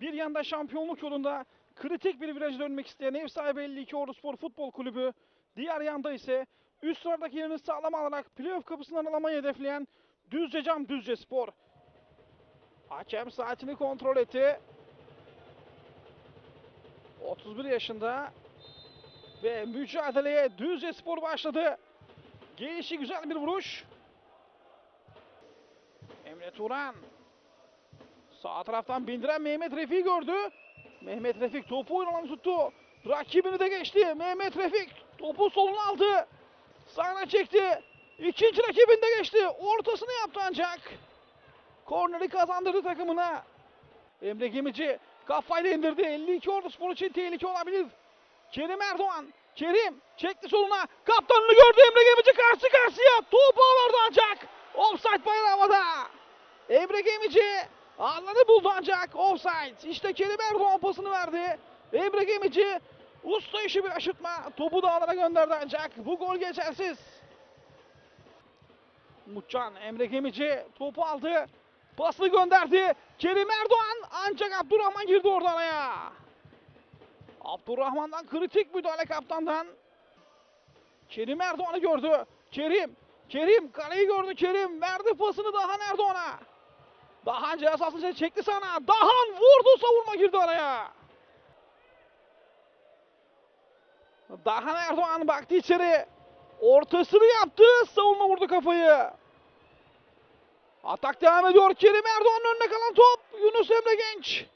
Bir yanda şampiyonluk yolunda kritik bir viraj dönmek isteyen ev sahibi 52 Orduspor Futbol Kulübü. Diğer yanda ise üst sıradaki yerini sağlam alarak playoff kapısından alamayı hedefleyen Düzcecam Düzce Spor. Hakem saatini kontrol etti. 31 yaşında ve mücadeleye Düzce Spor başladı. Gelişi güzel bir vuruş. Emre Turan. Sağ taraftan bindiren Mehmet Refik gördü. Mehmet Refik topu oynamanı tuttu. Rakibini de geçti. Mehmet Refik topu soluna aldı. Sağına çekti. İkinci rakibini de geçti. Ortasını yaptı ancak. Korneri kazandırdı takımına. Emre Gemici kafayla indirdi. 52 Ordu Spor için tehlike olabilir. Kerim Erdoğan. Kerim çekti soluna. Kaptanını gördü Emre Gemici karşı karşıya. Topu vardı ancak. Offside bayrağı havada. Emre Gemici alanı buldu ancak offside. İşte Kerim Erdoğan pasını verdi. Emre Gemici usta işi bir aşırtma. Topu da alana gönderdi ancak bu gol geçersiz. Mutcan Emre Gemici topu aldı. Pasını gönderdi. Kerim Erdoğan ancak Abdurrahman girdi orada araya. Abdurrahman'dan kritik müdahale kaptandan. Kerim Erdoğan'ı gördü. Kerim. Kerim kaleyi gördü Kerim. Verdi pasını Dahan Erdoğan'a. Dahan cezasını çekti sana. Dahan vurdu savunma girdi araya. Dahan Erdoğan baktı içeri. Ortasını yaptı. Savunma vurdu kafayı. Atak devam ediyor. Kerim Erdoğan'ın önüne kalan top. Yunus Emre Genç.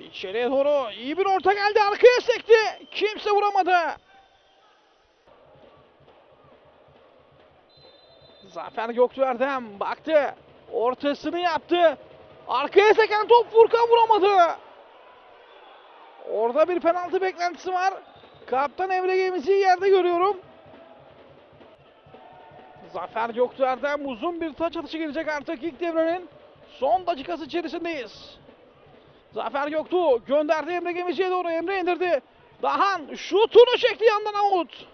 İçeriye doğru iyi bir orta geldi. Arkaya sekti. Kimse vuramadı. Zafer Göktuğer'den baktı. Ortasını yaptı. Arkaya seken top Furkan vuramadı. Orada bir penaltı beklentisi var. Kaptan Emre Gemisi'yi yerde görüyorum. Zafer Göktuğer'den uzun bir taç atışı gelecek artık ilk devrenin son dakikası içerisindeyiz. Zafer Göktuğ gönderdi Emre Gemici'ye doğru. Emre indirdi. Dahan şutunu çekti yandan out.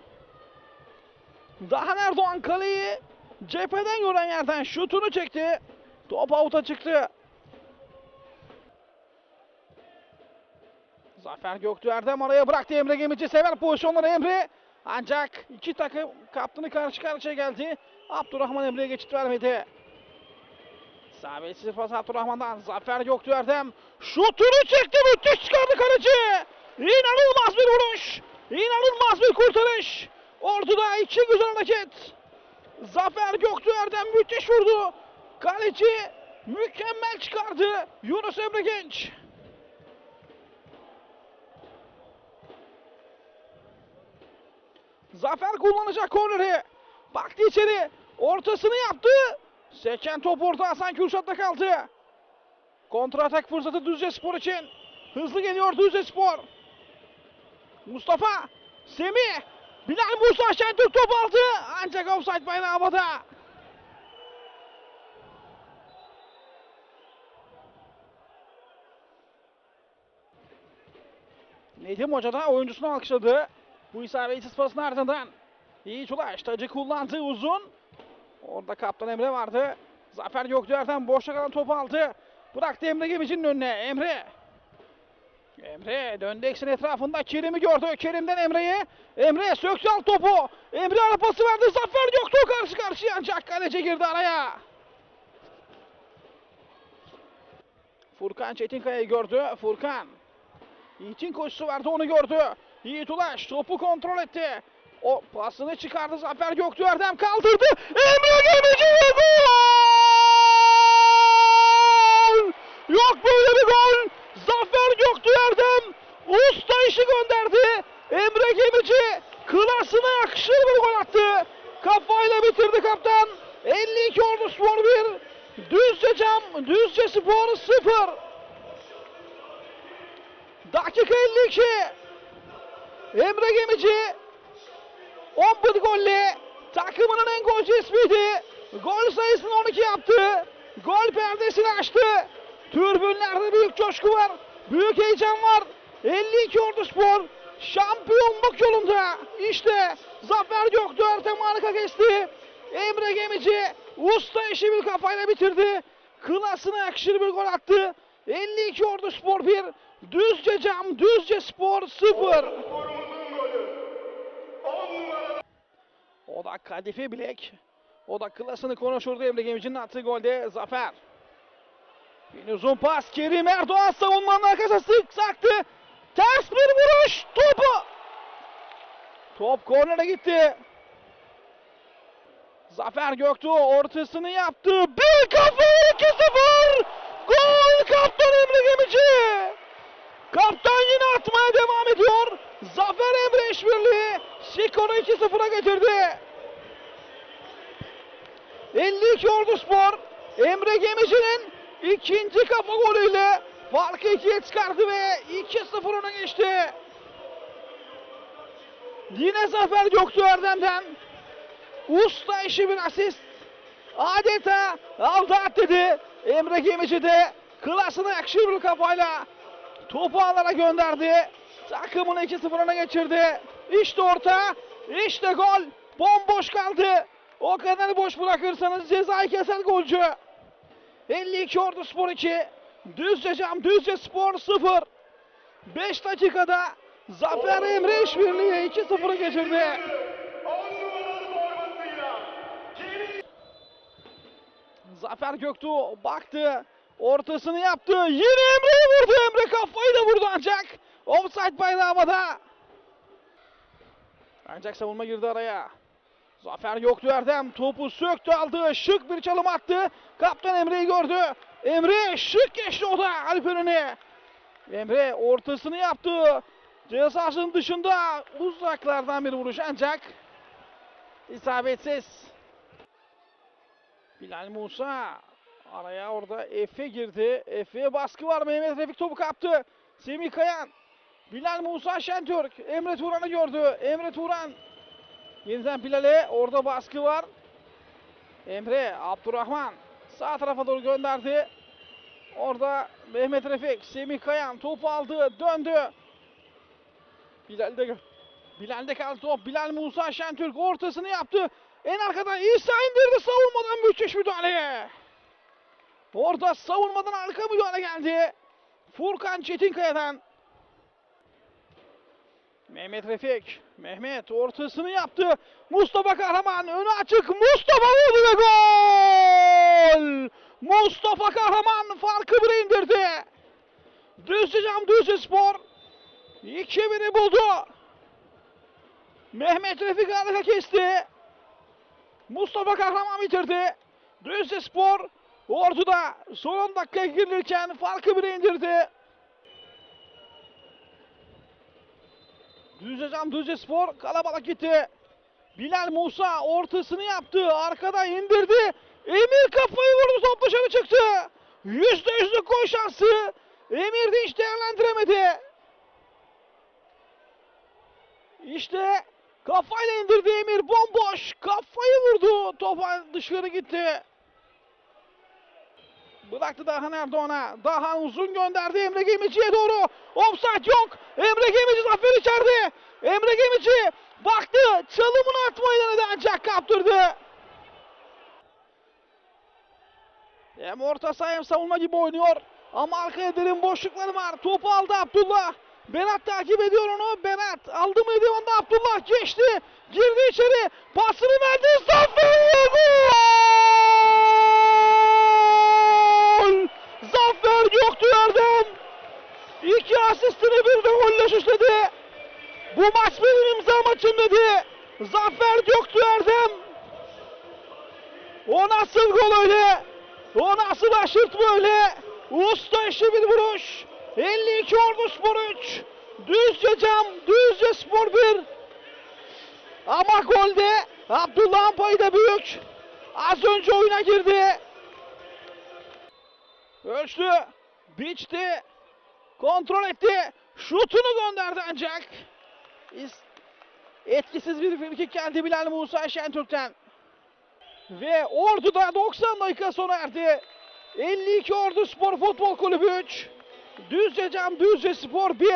Dahan Erdoğan kaleyi cepheden gören yerden şutunu çekti. Top out'a çıktı. Zafer Göktuğ Erdem araya bıraktı Emre Gemici sever pozisyonları Emre. Ancak iki takım kaptanı karşı karşıya geldi. Abdurrahman Emre'ye geçit vermedi. Sabetsiz pas Abdurrahman'dan Zafer Göktuğ Erdem şutunu çekti müthiş çıkardı kaleci. İnanılmaz bir vuruş. İnanılmaz bir kurtarış. Ordu'da iki güzel hareket. Zafer Erdem müthiş vurdu. Kaleci mükemmel çıkardı. Yunus Emre Genç. Zafer kullanacak korneri. Baktı içeri. Ortasını yaptı. Seken top orta Hasan Kürşat'ta kaldı. Kontratak fırsatı Düzce Spor için. Hızlı geliyor Düzce Spor. Mustafa. Semih. Bilal Musa Şentürk top aldı. Ancak offside bayrağı havada. Nedim Hoca da oyuncusunu alkışladı. Bu isabetsiz pasın ardından. İyi Ulaş tacı kullandı uzun. Orada kaptan Emre vardı. Zafer Göktuğer'den boşta kalan topu aldı. Bıraktı Emre Gemici'nin önüne. Emre. Emre döndü eksen etrafında Kerim'i gördü. Kerim'den Emre'ye. Emre söktü alt topu. Emre ara pası verdi. Zafer Göktuğ karşı karşıya ancak kaleci girdi araya. Furkan Çetinkaya'yı gördü. Furkan. Yiğit'in koşusu vardı onu gördü. Yiğit Ulaş topu kontrol etti. O pasını çıkardı Zafer Göktuğ Erdem kaldırdı. Emre Gemici gol! Yok böyle bir gol. Zafer Göktuğ Erdem usta işi gönderdi. Emre Gemici klasına yakışır bir gol attı. Kafayla bitirdi kaptan. 52 Ordu Spor 1. Düzce Cam, Düzce Spor 0. Dakika 52. Emre Gemici 11 golle takımının en golcü ismiydi. Gol sayısını 12 yaptı. Gol perdesini açtı. Türbünlerde büyük coşku var. Büyük heyecan var. 52 Ordu Spor şampiyonluk yolunda. İşte Zafer Göktuğ Ertem harika geçti. Emre Gemici usta işi bir kafayla bitirdi. Klasına yakışır bir gol attı. 52 Ordu Spor 1. Düzce Cam, Düzce Spor 0. O da Kadife Bilek. O da klasını konuşurdu Emre Gemici'nin attığı golde Zafer. Bir uzun pas Kerim Erdoğan savunmanın arkasına sık saktı. Ters bir vuruş topu. Top kornere gitti. Zafer Göktuğ ortasını yaptı. Bir kafa 2-0. Gol kaptan Emre Gemici. Kaptan yine atmaya devam ediyor. Zafer Emre işbirliği skoru 2-0'a getirdi. 52 Ordu Spor Emre Gemici'nin ikinci kafa golüyle farkı ikiye çıkardı ve 2-0 öne geçti. Yine Zafer Göktuğ Erdem'den usta işi bir asist. Adeta aldı at dedi. Emre Gemici de klasına yakışır bir kafayla topu ağlara gönderdi. Takımını 2-0 öne geçirdi. İşte orta, işte gol. Bomboş kaldı. O kadar boş bırakırsanız cezayı keser golcü. 52 Ordu Spor 2. Düzce Cam Düzce Spor 0. 5 dakikada Zafer Emre işbirliği 2-0'ı geçirdi. Zafer Göktuğ baktı. Ortasını yaptı. Yine Emre'ye vurdu. Emre kafayı da vurdu ancak. Offside bayrağı havada. Ancak savunma girdi araya. Zafer Göktuğ Erdem topu söktü aldı. Şık bir çalım attı. Kaptan Emre'yi gördü. Emre şık geçti o da Alperen'e. Emre ortasını yaptı. Cezasının dışında uzaklardan bir vuruş ancak isabetsiz. Bilal Musa araya orada Efe girdi. Efe'ye baskı var. Mehmet Refik topu kaptı. Semih Kayan. Bilal Musa Şentürk. Emre Turan'ı gördü. Emre Turan. Yeniden Bilal'e orada baskı var. Emre Abdurrahman sağ tarafa doğru gönderdi. Orada Mehmet Refik, Semih Kayan topu aldı, döndü. Bilal de Bilal'de kaldı top. Bilal Musa Şentürk ortasını yaptı. En arkadan İsa indirdi savunmadan müthiş müdahale. Orada savunmadan arka müdahale geldi. Furkan Çetinkaya'dan. Mehmet Refik. Mehmet ortasını yaptı. Mustafa Kahraman önü açık. Mustafa vurdu ve gol! Mustafa Kahraman farkı bire indirdi. Düzce Cam Düzce Spor 2-1'i buldu. Mehmet Refik arka kesti. Mustafa Kahraman bitirdi. Düzce Spor Ordu'da son 10 dakika girilirken farkı bire indirdi. Düzce Cam Düzce Spor kalabalık gitti. Bilal Musa ortasını yaptı. Arkada indirdi. Emir kafayı vurdu. Top dışarı çıktı. Yüzde yüzlük gol şansı. Emir de hiç değerlendiremedi. İşte kafayla indirdi Emir. Bomboş. Kafayı vurdu. Topa dışarı gitti. Bıraktı Dahan Erdoğan'a. Dahan uzun gönderdi Emre Gemici'ye doğru. Offside yok. Emre Gemici zafer içeride. Emre Gemici baktı. Çalımını atmayı denedi ancak kaptırdı. Hem orta saha hem savunma gibi oynuyor. Ama arkaya derin boşlukları var. Topu aldı Abdullah. Berat takip ediyor onu. Berat aldı mı anda Abdullah geçti. Girdi içeri. Pasını verdi. Zafer gol! Zafer Göktuğ Erdem. İki asistini bir de golle süsledi. Bu maç benim imza maçım dedi. Zafer Göktuğ Erdem. O nasıl gol öyle? O nasıl aşırtma öyle? Usta işi bir vuruş. 52 Ordu Spor 3. Düzce Cam, Düzce Spor 1. Ama golde Abdullah'ın payı da büyük. Az önce oyuna girdi. Ölçtü. Biçti. Kontrol etti. Şutunu gönderdi ancak. İs- Etkisiz bir frikik geldi Bilal Musa Şentürk'ten. Ve Ordu'da 90 dakika sona erdi. 52 Ordu Spor Futbol Kulübü 3. Düzce Cam Düzce Spor 1.